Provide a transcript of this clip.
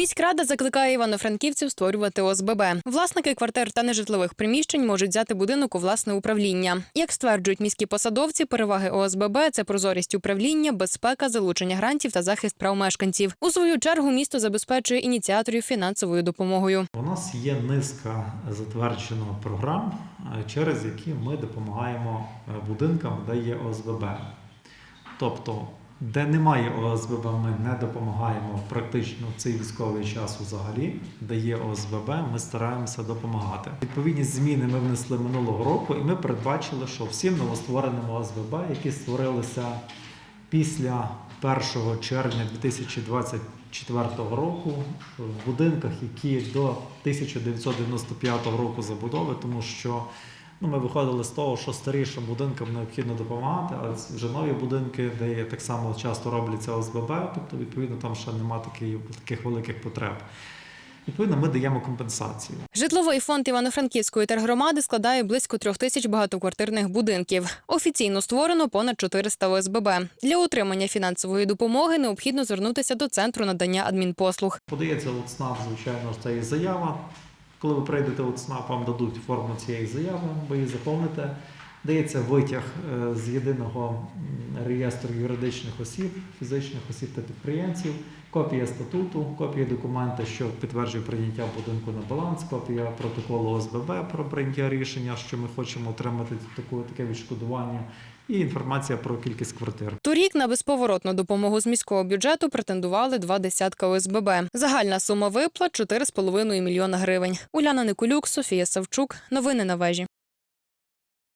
Міськрада закликає івано-франківців створювати ОСББ. Власники квартир та нежитлових приміщень можуть взяти будинок у власне управління. Як стверджують міські посадовці, переваги ОСББ це прозорість управління, безпека, залучення грантів та захист прав мешканців. У свою чергу місто забезпечує ініціаторів фінансовою допомогою. У нас є низка затверджених програм, через які ми допомагаємо е, будинкам, де є ОСББ. Тобто, де немає ОСББ, ми не допомагаємо практично в цей військовий час взагалі, де є ОСББ, ми стараємося допомагати. Відповідні зміни ми внесли минулого року, і ми передбачили, що всім новоствореним ОСББ, які створилися після 1 червня 2024 року в будинках, які до 1995 року забудови, тому що ну, ми виходили з того, що старішим будинкам необхідно допомагати, але вже нові будинки, де є так само часто робляться ОСББ, тобто відповідно там ще немає таких, таких великих потреб. Відповідно, ми даємо компенсацію. Житловий фонд Івано-Франківської тергромади складає близько трьох тисяч багатоквартирних будинків. Офіційно створено понад 400 ОСББ. Для отримання фінансової допомоги необхідно звернутися до центру надання адмінпослуг. Подається ЦНАП, звичайно, це є заява. Коли ви прийдете у ЦНАП, вам дадуть форму цієї заяви, ви її заповните. Дається витяг е, з єдиного м, реєстру юридичних осіб, фізичних осіб та підприємців, копія статуту, копія документа, що підтверджує прийняття будинку на баланс, копія протоколу ОСББ про прийняття рішення, що ми хочемо отримати таку, таке відшкодування, і інформація про кількість квартир. Торік на безповоротну допомогу з міського бюджету претендували два десятка ОСББ. Загальна сума виплат 4,5 мільйона гривень. Уляна Никулюк, Софія Савчук. Новини на вежі.